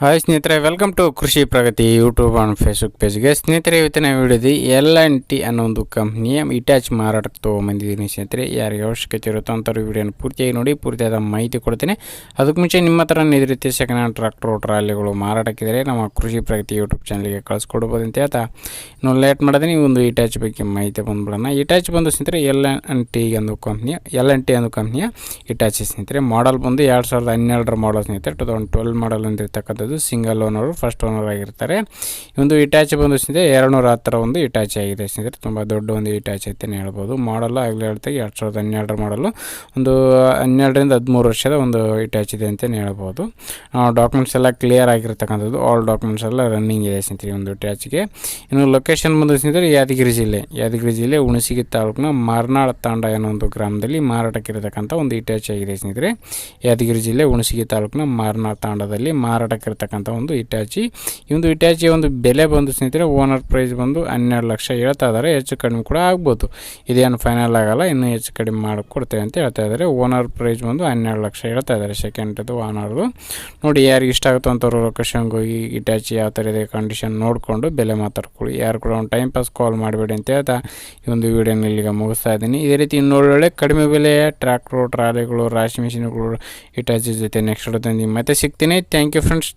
Hi ಸ್ನೇಹಿತರೆ welcome to Krishi Pragati YouTube and Facebook ಪೇಜ್ಗೆ ಸ್ನೇಹಿತರೆ, ಇವತ್ತಿನ ವಿಡಿಯೋದಿ ಎಲ್ ಆ್ಯಂಡ್ ಟಿ ಅನ್ನೋ ಒಂದು ಕಂಪ್ನಿಯ ಇಟ್ಯಾಚ್ ಮಾರಾಟಕ್ಕೆ ತೊಗೊಂಬಂದಿದ್ದೀನಿ ಸ್ನೇಹಿತರೆ. ಯಾರಿಗೆ ಅವಶ್ಯಕತೆ ಇರುತ್ತೋ ಅಂಥವ್ರು ವಿಡಿಯೋನ ಪೂರ್ತಿಯಾಗಿ ನೋಡಿ, ಪೂರ್ತಿಯಾದ ಮಾಹಿತಿ ಕೊಡ್ತೀನಿ. ಅದಕ್ಕೆ ಮುಂಚೆ ನಿಮ್ಮ ಹತ್ರ ಇದೇ ರೀತಿ ಸೆಕೆಂಡ್ ಹ್ಯಾಂಡ್ ಟ್ರಾಕ್ಟರ್ ಟ್ರಾಲಿಗಳು ಮಾರಾಟಕ್ಕಿದ್ದಾರೆ ನಮ್ಮ ಕೃಷಿ ಪ್ರಗತಿ ಯೂಟ್ಯೂಬ್ ಚಾನಲ್ಗೆ ಕಳಿಸ್ಕೊಡ್ಬೋದು ಅಂತ. ಹೇಳ್ತಾ ಇನ್ನು ಲೇಟ್ ಮಾಡೋದೇ ನೀವು ಒಂದು ಇಟ್ಯಾಚ್ ಬಗ್ಗೆ ಮಾಹಿತಿ ಬಂದ್ಬಿಡೋಣ. ಇಟ್ಯಾಚ್ ಬಂದು ಸ್ನೇಹಿತರೆ ಎಲ್ ಆ್ಯಂಡ್ ಟಿ ಒಂದು ಕಂಪ್ನಿಯ ಎಲ್ ಆ್ಯಂಡ್ ಟಿ ಅನ್ನೋ ಕಂಪ್ನಿಯ ಇಟ್ಯಾಚ್ ಸ್ನೇಹಿತರೆ. ಮಾಡಲ್ ಬಂದು ಎರಡು ಸಾವಿರದ ಹನ್ನೆರಡರ ಮಾಡಲ್ ಸ್ನೇಹಿತರೆ. ಟು ತೌಸಂಡ್ ಟ್ವೆಲ್ ಮಾಡಲ್ ಹೊಂದಿರತಕ್ಕಂಥದ್ದು ಸಿಂಗಲ್ ಓನರು ಫಸ್ಟ್ ಓನರ್ ಆಗಿರ್ತಾರೆ. ಒಂದು ಇಟ್ಯಾಚ್ ಬಂದು ಸ್ನೇಹಿತರೆ ಎರಡು ನೂರ ಹತ್ತರ ಒಂದು ಇಟ್ಯಾಚ್ ಆಗಿದೆ ಸ್ನೇಹಿತರೆ. ತುಂಬ ದೊಡ್ಡ ಒಂದು ಇಟ್ಯಾಚ್ ಅಂತಲೇ ಹೇಳ್ಬೋದು. ಮಾಡಲು ಆಗಲೇ ಹೇಳ್ತಾಗಿ ಎರಡು ಸಾವಿರದ ಹನ್ನೆರಡರ ಮಾಡಲು ಒಂದು ಹನ್ನೆರಡರಿಂದ ಹದಿಮೂರು ವರ್ಷದ ಒಂದು ಇಟ್ಯಾಚ್ ಇದೆ ಅಂತಲೇ ಹೇಳ್ಬೋದು. ಡಾಕ್ಯುಮೆಂಟ್ಸ್ ಎಲ್ಲ ಕ್ಲಿಯರ್ ಆಗಿರ್ತಕ್ಕಂಥದ್ದು. ಆಲ್ ಡಾಕ್ಯುಮೆಂಟ್ಸ್ ಎಲ್ಲ ರನ್ನಿಂಗ್ ಇದೆ ಸ್ನೇಹಿತರೆ ಒಂದು ಇಟ್ಯಾಚ್ಗೆ ಇನ್ನು ಲೊಕೇಶನ್ ಬಂದು ಸ್ನೇಹಿತರೆ, ಯಾದಗಿರಿ ಜಿಲ್ಲೆ. ಯಾದಗಿರಿ ಜಿಲ್ಲೆ ಹುಣಸಿಗಿ ತಾಲೂಕಿನ ಮಾರ್ನಾಳ ತಾಂಡ ಅನ್ನೋ ಒಂದು ಗ್ರಾಮದಲ್ಲಿ ಮಾರಾಟಕ್ಕಿರತಕ್ಕಂಥ ಒಂದು ಇಟ್ಯಾಚ್ ಆಗಿದೆ ಸ್ನೇಹಿತರೆ. ಯಾದಗಿರಿ ಜಿಲ್ಲೆ ಹುಣಸಿಗಿ ತಾಲೂಕಿನ ಮಾರ್ನಾಳ ತಾಂಡದಲ್ಲಿ ಮಾರಾಟಕ್ಕಿರತಕ್ಕಂಥ ಒಂದು ಇಟ್ಯಾಚಿ ಈ ಒಂದು ಇಟ್ಯಾಚಿ ಒಂದು ಬೆಲೆ ಬಂದು ಸ್ನೇಹಿತರೆ ಓನರ್ ಪ್ರೈಸ್ ಬಂದು ಹನ್ನೆರಡು ಲಕ್ಷ ಹೇಳ್ತಾ ಇದ್ದಾರೆ. ಹೆಚ್ಚು ಕಡಿಮೆ ಕೂಡ ಆಗ್ಬೋದು. ಇದೇನು ಫೈನಲ್ ಆಗಲ್ಲ, ಇನ್ನೂ ಹೆಚ್ಚು ಕಡಿಮೆ ಮಾಡಿಕೊಡ್ತೇವೆ ಅಂತ ಹೇಳ್ತಾ ಇದ್ದಾರೆ. ಓನರ್ ಪ್ರೈಸ್ ಬಂದು ಹನ್ನೆರಡು ಲಕ್ಷ ಹೇಳ್ತಾ ಇದ್ದಾರೆ ಸೆಕೆಂಡ್ದು ಓನರ್ದು ನೋಡಿ, ಯಾರಿಗೆ ಇಷ್ಟ ಆಗುತ್ತೋ ಅಂತವ್ರು ಲೊಕೇಶನ್ಗೆ ಹೋಗಿ ಇಟ್ಯಾಚಿ ಯಾವ ಥರ ಇದೆ ಕಂಡೀಷನ್ ನೋಡಿಕೊಂಡು ಬೆಲೆ ಮಾತಾಡ್ಕೊಳ್ಳಿ. ಯಾರು ಕೂಡ ಒಂದು ಟೈಮ್ ಪಾಸ್ ಕಾಲ್ ಮಾಡಬೇಡಿ ಅಂತ ಹೇಳ್ತಾ ಈ ಒಂದು ವೀಡಿಯೋನ ಇಲ್ಲಿಗೆ ಮುಗಿಸ್ತಾ ಇದ್ದೀನಿ. ಇದೇ ರೀತಿ ಇನ್ನೊಳ್ಳೊಳ್ಳೆ ಕಡಿಮೆ ಬೆಲೆಯ ಟ್ರ್ಯಾಕ್ಟ್ರು ಟ್ರಾಲಿಗಳು ರಾಶಿ ಮಿಷಿನ್ಗಳು ಇಟ್ಯಾಚಿ ಜೊತೆ ನೆಕ್ಸ್ಟ್ ತಂದು ಮತ್ತೆ ಸಿಗ್ತೀನಿ. Thank you friends